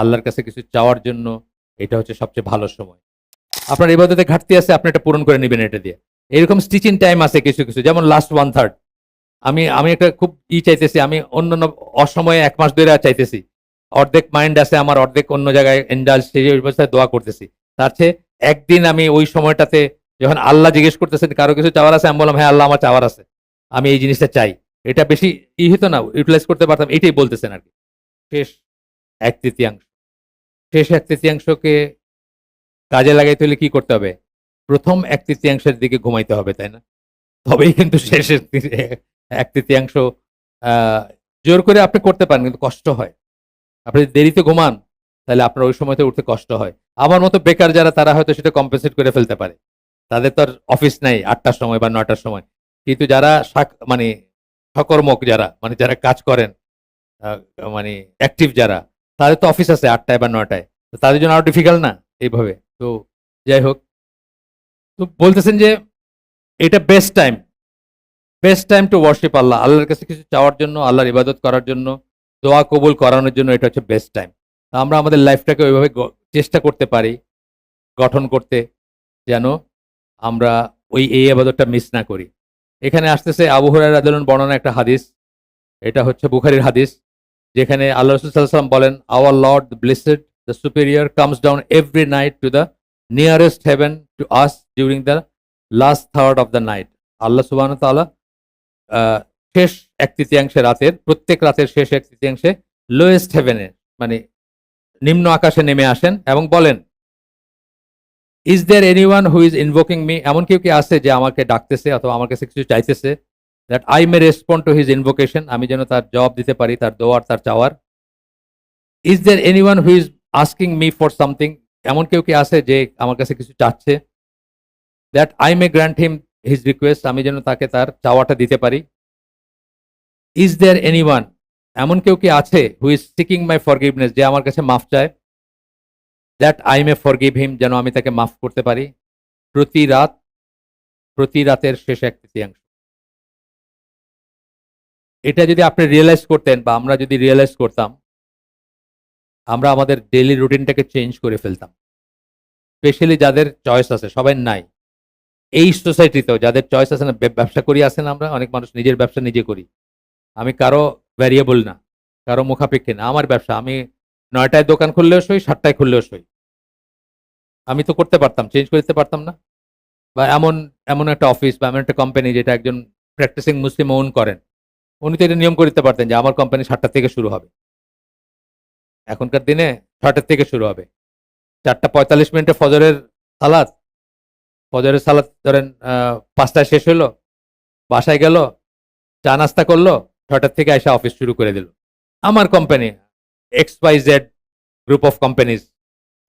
আল্লাহর কাছে কিছু চাওয়ার জন্য এটা হচ্ছে সবচেয়ে ভালো সময়। আপনার ইবাদতে ঘাটতি আছে, আপনি এটা পূরণ করে নেবেন এটা দিয়ে। এরকম স্টিচিং টাইম আছে কিছু কিছু, যেমন লাস্ট ওয়ান থার্ড আমি আমি একটা খুব ই চাইতেছি, আমি অন্য অসময়ে এক মাস ধরে চাইতেছি। অর্ধেক মাইন্ড আছে আমার, অর্ধেক অন্য জায়গায় এন্ডাল সেই অবস্থায় দোয়া করতেছি। তার চেয়ে একদিন আমি ওই সময়টাতে যখন আল্লাহ জিজ্ঞেস করতেছেন, কারও কিছু চাওয়ার আছে? আমি বললাম হ্যাঁ আল্লাহ আমার চাওয়ার আছে। আমি এই জিনিসটা চাই। এটা বেশি ই হতো না ইউটিলাইজ করতে পারতাম, এটাই বলতেছেন আর কি। শেষ, এক তৃতীয়াংশ। শেষ এক তৃতীয়াংশকে কাজে লাগাইতে হলে কি করতে হবে? প্রথম এক তৃতীয়াংশের দিকে ঘুমাইতে হবে, তাই না? তবেই কিন্তু শেষের এক তৃতীয়াংশ জোর করে আপনি করতে পারেন, কিন্তু কষ্ট হয়। আপনি দেরিতে ঘুমান, তাহলে আপনার ওই সময়তে উঠতে কষ্ট হয়। আমার মতো বেকার যারা, তারা হয়তো সেটা কম্পেনসেট করে ফেলতে পারে। তাদের তো আর অফিস নাই আটটার সময় বা নয়টার সময়। কিন্তু যারা মানে সকর্মক যারা মানে যারা কাজ করেন মানে অ্যাক্টিভ যারা তাদের তো অফিস আছে আটটায় বা নয়টায় তো তাদের জন্য আরও ডিফিকাল্ট না এইভাবে? তো যাই হোক। তো বলতেছেন যে এটা best time best time to worship Allah. আল্লাহর কাছে কিছু চাওয়ার জন্য, আল্লাহর ইবাদত করার জন্য, দোয়া কবুল করানোর জন্য এটা হচ্ছে বেস্ট টাইম আমরা আমাদের লাইফটাকে ওইভাবে চেষ্টা করতে পারি, গঠন করতে, যেন আমরা ওই এই আবাদতটা মিস না করি। এখানে আসতেছে আবু হুরায়রা রাদিয়াল্লাহু বর্ণনা একটা হাদিস। এটা হচ্ছে বুখারির হাদিস। যেখানে আল্লাহ রসুল সাল্লাম বলেন our lord blessed the superior comes down every night to the nearest heaven to us during the last third of the night Allah সুবাহ তাআলা আহ, শেষ এক তৃতীয়াংশে রাতের প্রত্যেক রাতের শেষ এক তৃতীয়াংশে লোয়েস্ট হেভেনে মানে নিম্ন আকাশে নেমে আসেন এবং বলেন is there any one who is invoking me এমন কেউ কি আছে যে আমাকে ডাকতেছে অথবা আমার কাছে কিছু চাইতেছে? That I may respond to his invocation আমি যেন তার জবাব দিতে পারি, তার দোয়ার, তার চাওয়ার। Is there any one who is asking me for something এমন কেউ কি আছে যে আমার কাছে কিছু চাচ্ছে? That I may grant him his request আমি যেন তাকে তার চাওয়াটা দিতে পারি। ইজ দেয়ার এনি ওয়ান এমন কেউ কি আছে who is seeking my forgiveness যে আমার কাছে মাফ চায়? That I may forgive him যেন আমি তাকে মাফ করতে পারি। প্রতি রাত, প্রতি রাতের শেষ এক তৃতীয়াংশ। এটা যদি আপনি রিয়েলাইজ করতেন বা আমরা যদি রিয়েলাইজ করতাম, আমরা আমাদের ডেইলি রুটিনটাকে চেঞ্জ করে ফেলতাম। স্পেশালি যাদের চয়েস আছে, সবাই নাই। এই সোসাইটিতেও যাদের চয়েস আছে না ব্যবসা করি আছে না আমরা, অনেক মানুষ নিজের ব্যবসা নিজে করি। আমি কারও ভ্যারিয়েবল না, কারও মুখাপেক্ষে না, আমার ব্যবসা। আমি নয়টায় দোকান খুললেও সই, সাতটায় খুললেও সই। আমি তো করতে পারতাম চেঞ্জ করতে পারতাম না। বা এমন এমন একটা অফিস বা এমন একটা কোম্পানি যেটা একজন প্র্যাকটিসিং মুসলিম ওন করেন। উনি তো এটা নিয়ম করতে পারতেন যে আমার কোম্পানি সাতটা থেকে শুরু হবে। এখনকার দিনে ছটার থেকে শুরু হবে। চারটা পঁয়তাল্লিশ মিনিটে ফজরের সালাদ ফজরের সালাদ ধরেন পাঁচটায় শেষ হলো বাসায় গেল, চা নাস্তা করল ছটার থেকে এসে অফিস শুরু করে দিল। আমার company X Y Z group of companies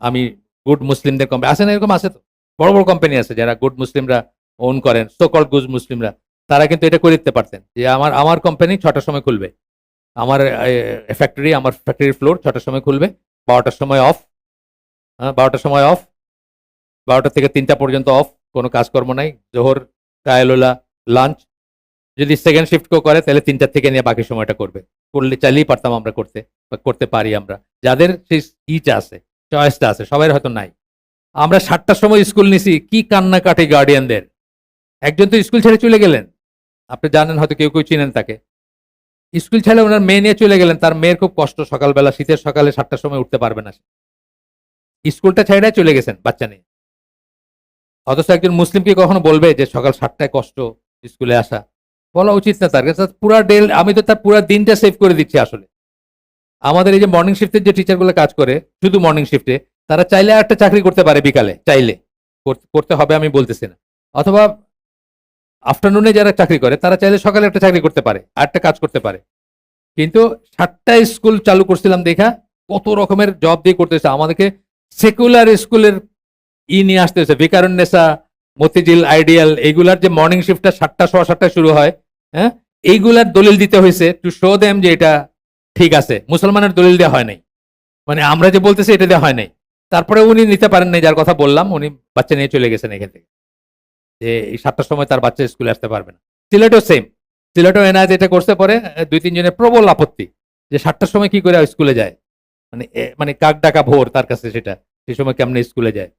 আমি গুড মুসলিমদের কোম্পানি আছে না এরকম আছে তো? বড় বড় কোম্পানি আছে যারা গুড মুসলিমরা ওন করেন সোকল গুড মুসলিমরা। তারা কিন্তু এটা করে দিতে পারতেন যে আমার আমার কোম্পানি ছটার সময় খুলবে। আমার ফ্যাক্টরি আমার ফ্যাক্টরির ফ্লোর ছটার সময় খুলবে, বারোটার সময় অফ হ্যাঁ বারোটার সময় অফ বারোটা থেকে তিনটা পর্যন্ত অফ কোনো কাজকর্ম নাই, জোহর, কায়লোলা লাঞ্চ যদি সেকেন্ড শিফট কেউ করে, তাহলে তিনটার থেকে নিয়ে বাকি সময়টা করবে। করলে চাইলেই পারতাম আমরা করতে, বা করতে পারি আমরা। যাদের সেই ইটা আছে চয়েসটা আছে সবাই হয়তো নাই। আমরা সাতটার সময় স্কুল নিছি, কি কান্না কাটে গার্ডিয়ানদের একজন তো স্কুল ছেড়ে চলে গেলেন। আপনি জানেন হয়তো কেউ কেউ চিনেন তাকে। স্কুল ছেড়ে ওনার মেয়ে নিয়ে চলে গেলেন, তার মেয়ের খুব কষ্ট, সকালবেলা শীতের সকালে সাতটার সময় উঠতে পারবে না। স্কুলটা ছেড়ে চলে গেছেন বাচ্চা নিয়ে। অথচ একজন মুসলিমকে কখনো বলবে যে সকাল সাতটায় কষ্ট স্কুলে আসা? বলা উচিত না তার কাছে। পুরা ডে আমি তো তার পুরা দিনটা সেভ করে দিচ্ছি আসলে। আমাদের এই যে মর্নিং শিফটের যে টিচারগুলো কাজ করে, শুধু মর্নিং শিফটে তারা চাইলে একটা চাকরি করতে পারে বিকালে, চাইলে। করতে হবে আমি বলতেছি না। অথবা আফটারনুনে যারা চাকরি করে, তারা চাইলে সকালে একটা চাকরি করতে পারে, আর একটা কাজ করতে পারে। কিন্তু সাতটা স্কুল চালু করছিলাম দেখা, কত রকমের জব দিয়ে করতেছে। আমাদেরকে সেকুলার স্কুলের ই নিয়ে আসতে হচ্ছে বিকারুন্নেসা মতিঝিল আইডিয়াল এইগুলার যে মর্নিং শিফটটা সাতটা, সোয়া সাতটায় শুরু হয় হ্যাঁ? এইগুলার দলিল দিতে হয়েছে টু শো দেম যে এটা ঠিক আছে। মুসলমানের দলিল দেওয়া হয় নাই। মানে আমরা যে বলতেছি, এটা দেওয়া হয় নাই। তারপরে উনি নিতে পারেন নাই, যার কথা বললাম, উনি বাচ্চা নিয়ে চলে গেছেন এখান থেকে। যে এই সাতটার সময় তার বাচ্চা স্কুলে আসতে পারবে না। সিলেটও সেম সিলেটও এনআইজ এটা করতে পরে দুই তিনজনের প্রবল আপত্তি যে সাতটার সময় কি করে স্কুলে যায়। মানে মানে কাক ডাকা ভোর তার কাছে সেটা, সেই সময় কেমনে স্কুলে যায়।